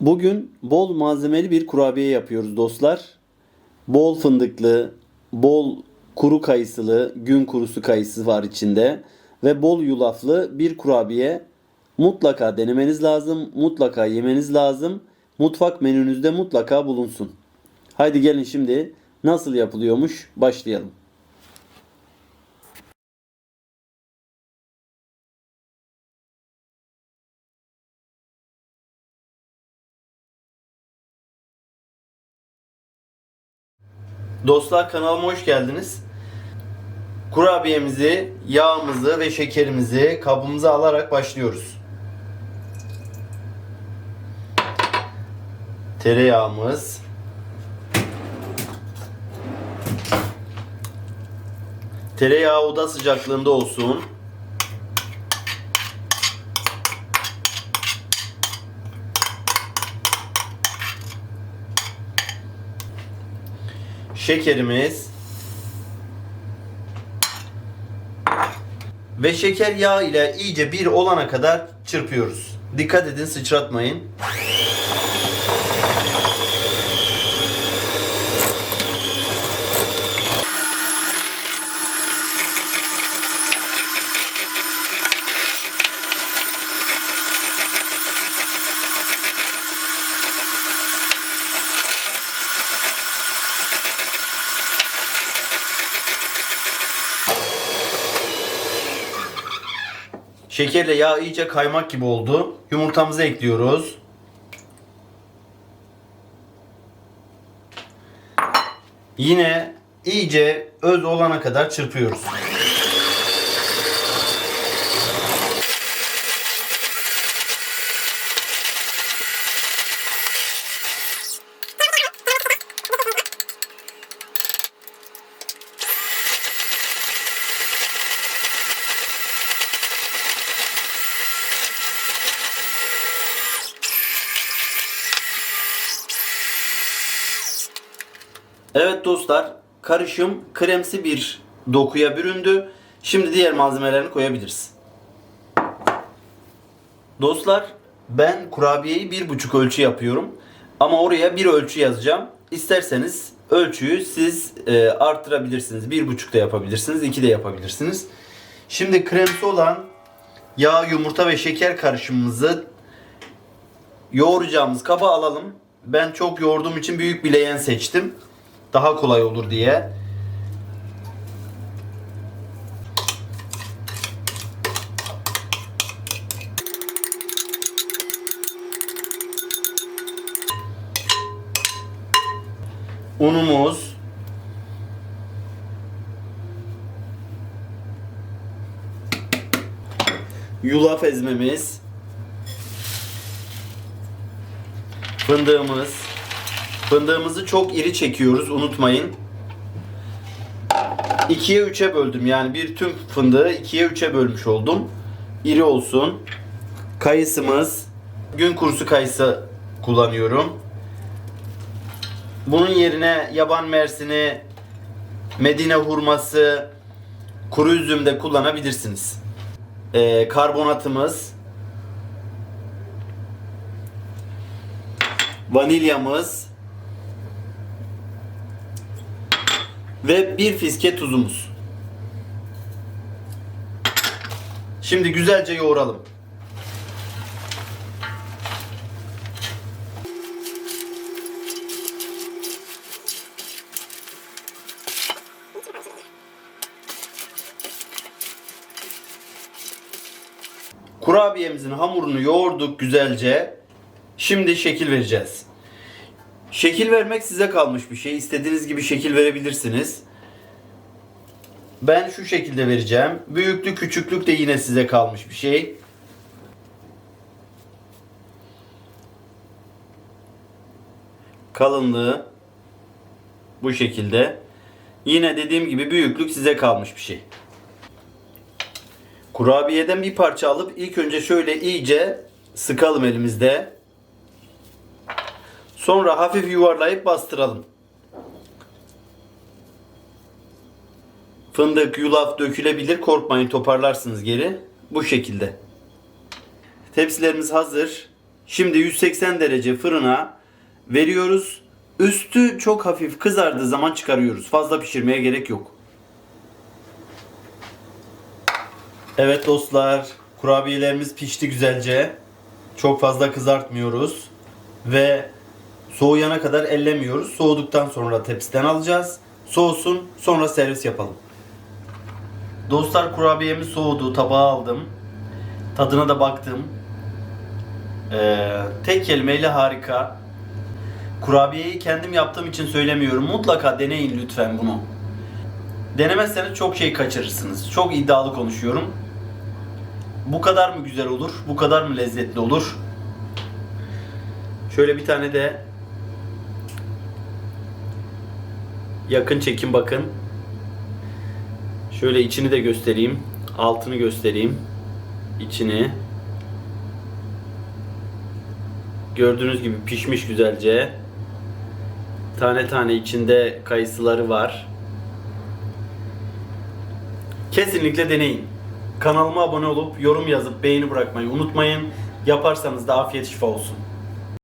Bugün bol malzemeli bir kurabiye yapıyoruz dostlar. Bol fındıklı, bol kuru kayısılı, gün kurusu kayısı var içinde ve bol yulaflı bir kurabiye. Mutlaka denemeniz lazım, mutlaka yemeniz lazım. Mutfak menünüzde mutlaka bulunsun. Haydi gelin şimdi nasıl yapılıyormuş başlayalım. Dostlar kanalıma hoş geldiniz. Kurabiyemizi, yağımızı ve şekerimizi kabımıza alarak başlıyoruz. Tereyağımız. Tereyağı oda sıcaklığında olsun. Şekerimiz. Ve şeker yağ ile iyice bir olana kadar çırpıyoruz. Dikkat edin sıçratmayın. Şekerle yağ iyice kaymak gibi oldu. Yumurtamızı ekliyoruz. Yine iyice öz olana kadar çırpıyoruz. Evet dostlar, karışım kremsi bir dokuya büründü. Şimdi diğer malzemelerini koyabiliriz. Dostlar, ben kurabiyeyi bir buçuk ölçü yapıyorum. Ama oraya bir ölçü yazacağım. İsterseniz ölçüyü siz e, arttırabilirsiniz. Bir buçuk da yapabilirsiniz, iki de yapabilirsiniz. Şimdi kremsi olan yağ, yumurta ve şeker karışımımızı yoğuracağımız kaba alalım. Ben çok yoğurduğum için büyük bir leğen seçtim. Daha kolay olur diye. Unumuz Yulaf ezmemiz Fındığımız Fındığımızı çok iri çekiyoruz unutmayın. 2'ye 3'e böldüm yani bir tüm fındığı 2'ye 3'e bölmüş oldum. İri olsun. Kayısımız gün kurusu kayısı kullanıyorum. Bunun yerine yaban mersini, Medine hurması, kuru üzüm de kullanabilirsiniz. Ee, karbonatımız, vanilyamız, ve bir fiske tuzumuz. Şimdi güzelce yoğuralım. Kurabiyemizin hamurunu yoğurduk güzelce. Şimdi şekil vereceğiz. Şekil vermek size kalmış bir şey. İstediğiniz gibi şekil verebilirsiniz. Ben şu şekilde vereceğim. Büyüklük küçüklük de yine size kalmış bir şey. Kalınlığı bu şekilde. Yine dediğim gibi büyüklük size kalmış bir şey. Kurabiyeden bir parça alıp ilk önce şöyle iyice sıkalım elimizde. Sonra hafif yuvarlayıp bastıralım. Fındık, yulaf dökülebilir. Korkmayın toparlarsınız geri. Bu şekilde. Tepsilerimiz hazır. Şimdi 180 derece fırına veriyoruz. Üstü çok hafif kızardığı zaman çıkarıyoruz. Fazla pişirmeye gerek yok. Evet dostlar, kurabiyelerimiz pişti güzelce. Çok fazla kızartmıyoruz ve soğuyana kadar ellemiyoruz. Soğuduktan sonra tepsiden alacağız. Soğusun, sonra servis yapalım. Dostlar kurabiyemiz soğudu, tabağa aldım. Tadına da baktım. Ee, tek kelimeyle harika. Kurabiyeyi kendim yaptığım için söylemiyorum. Mutlaka deneyin lütfen bunu. Denemezseniz çok şey kaçırırsınız. Çok iddialı konuşuyorum. Bu kadar mı güzel olur? Bu kadar mı lezzetli olur? Şöyle bir tane de yakın çekim bakın. Şöyle içini de göstereyim. Altını göstereyim. İçini. Gördüğünüz gibi pişmiş güzelce. Tane tane içinde kayısıları var. Kesinlikle deneyin. Kanalıma abone olup yorum yazıp beğeni bırakmayı unutmayın. Yaparsanız da afiyet şifa olsun.